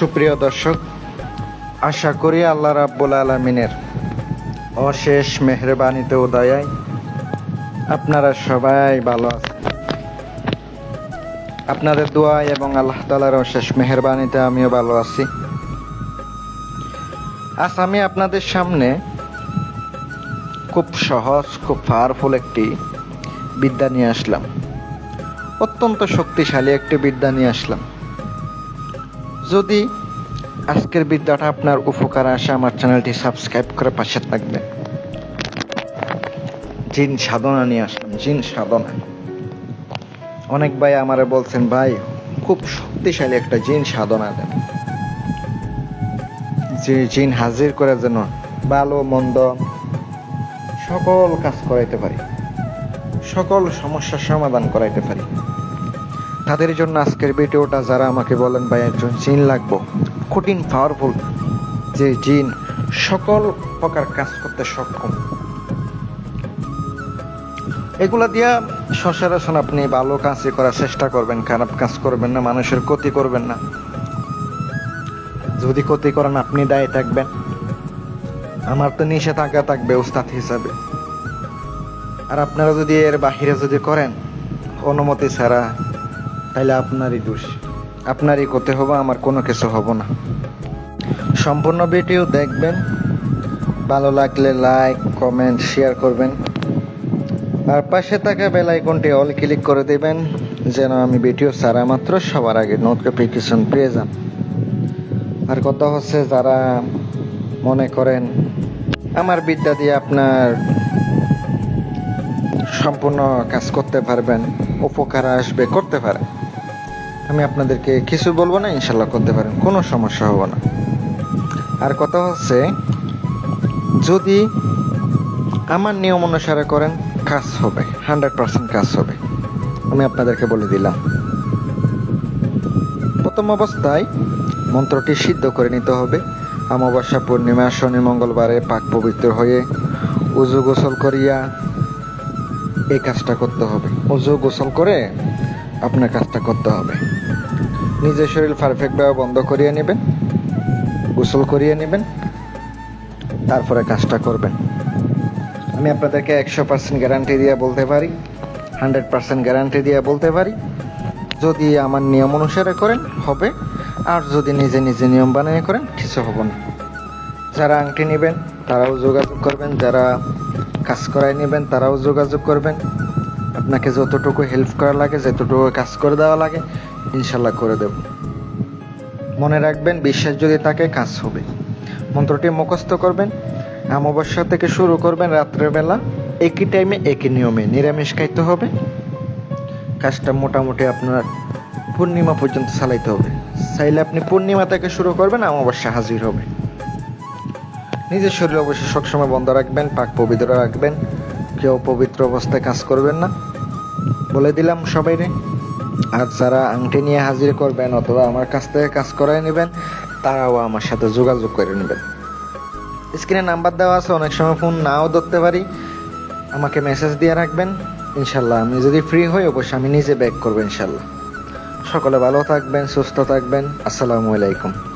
সুপ্রিয় দর্শক, আশা করি আল্লাহ রাব্বুল আলমিনের অশেষ মেহরবানিতে ও দয়ায় আপনারা সবাই ভালো আছেন। আপনাদের দোয়া এবং আল্লাহ তালার অশেষ মেহরবানিতে আমিও ভালো আছি। আজ আমি আপনাদের সামনে খুব সহজ, খুব পাওয়ারফুল একটি বিদ্যা নিয়ে আসলাম। অত্যন্ত শক্তিশালী একটি বিদ্যা নিয়ে আসলাম। যদি আজকের বিদ্যাটা আপনার উপকার আসে, আমার চ্যানেলটি সাবস্ক্রাইব করে পাশে থাকবেন। জিন সাধনা নিয়ে আসলাম, জিন সাধনা। অনেক ভাই আমারে বলছেন, ভাই, খুব শক্তিশালী একটা জিন সাধনা দেন। যে জিন হাজির করে যেন ভালো, মন্দ সকল কাজ করাইতে পারি, সকল সমস্যার সমাধান করাইতে পারি। তাদের জন্য আজকের ভিডিওটা যারা আমাকে বলেন, ভাই, একজন জিন লাগবো। কঠিন পাওয়ারফুল যে জিন, সকল প্রকার কাজ করতে সক্ষম। এগুলা দিয়া সচরাচর আপনি ভালো কাজই করার চেষ্টা করবেন, খারাপ কাজ করবেন না, মানুষের ক্ষতি করবেন না। যদি ক্ষতি করেন, আপনি দায়ী থাকবেন। আমার তো নিষেধাজ্ঞা থাকবে উস্তাদ হিসাবে। আর আপনারা যদি এর বাহিরে যদি করেন, অনুমতি ছাড়া তাহলে আপনারই দোষ। আপনারই করতে হবে, আমার কোনো কিছু হব না। সম্পূর্ণ ভিডিও দেখবেন, ভালো লাগলে লাইক কমেন্ট শেয়ার করবেন। আর পাশে থাকা বেল আইকনটি অল ক্লিক করে দেবেন, যেন আমি ভিডিও ছাড়া মাত্র সবার আগে নোটিফিকেশন পেয়ে যান। আর কথা হচ্ছে, যারা মনে করেন আমার বিদ্যা দিয়ে আপনার সম্পূর্ণ কাজ করতে পারবেন, উপকার আসবে, করতে পারেন আমি আপনাদেরকে কিছু বলব না, ইনশাল্লাহ করতে পারেন, কোনো সমস্যা হবে না। আর কথা হচ্ছে, যদি আমার নিয়ম অনুসারে করেন, কাজ হবে, হান্ড্রেড পার্সেন্ট কাজ হবে। আমি আপনাদেরকে বলে দিলাম। প্রথম অবস্থায় মন্ত্রটি সিদ্ধ করে নিতে হবে। অমাবস্যা পূর্ণিমা, শনি মঙ্গলবারে পাক পবিত্র হয়ে উজু গোসল করিয়া এই কাজটা করতে হবে। উজু গোসল করে আপনার কাজটা করতে হবে। নিজের শরীর পারফেক্টভাবে বন্ধ করিয়ে নেবেন, গোসল করিয়ে নেবেন, তারপরে কাজটা করবেন। আমি আপনাদেরকে একশো পার্সেন্ট গ্যারান্টি দিয়ে বলতে পারি হান্ড্রেড পার্সেন্ট গ্যারান্টি দিয়ে বলতে পারি, যদি আমার নিয়ম অনুসারে করেন, হবে। আর যদি নিজে নিজে নিয়ম বানিয়ে করেন, কিছু হবে না। যারা আংটি নেবেন, তারাও যোগাযোগ করবেন। যারা কাজ করায় নেবেন, তারাও যোগাযোগ করবেন। আপনাকে যতটুকু হেল্প করা লাগে, যতটুকু কাজ করে দেওয়া লাগে ইনশাল্লাহ করে দেব। মনে রাখবেন, বিশ্বাস যদি তাকে কাজ হবে। মন্ত্রটি মুখস্থ করবেন, অমাবস্যা থেকে শুরু করবেন রাত্রেবেলা একই টাইমে একই নিয়মে নিরামিষ খাইতে হবে। কাজটা মোটামুটি আপনার পূর্ণিমা পর্যন্ত চালাইতে হবে। চাইলে আপনি পূর্ণিমা থেকে শুরু করবেন, অমাবস্যা হাজির হবে। নিজের শরীর অবশ্যই সবসময় বন্ধ রাখবেন, পাক পবিত্র রাখবেন। কেউ পবিত্র অবস্থায় কাজ করবেন না। বলে দিলাম সবাইরে। আর যারা আংটি নিয়ে হাজির করবেন অথবা আমার কাছ থেকে কাজ করাই নেবেন, তারাও আমার সাথে যোগাযোগ করে নেবেন। স্ক্রিনে নাম্বার দেওয়া আছে, অনেক সময় ফোন নাও ধরতে পারি। আমাকে মেসেজ দিয়ে রাখবেন। ইনশাল্লাহ আমি যদি ফ্রি হই, অবশ্যই আমি নিজে ব্যাক করব ইনশাল্লাহ সকলে ভালো থাকবেন, সুস্থ থাকবেন। আসসালামু আলাইকুম।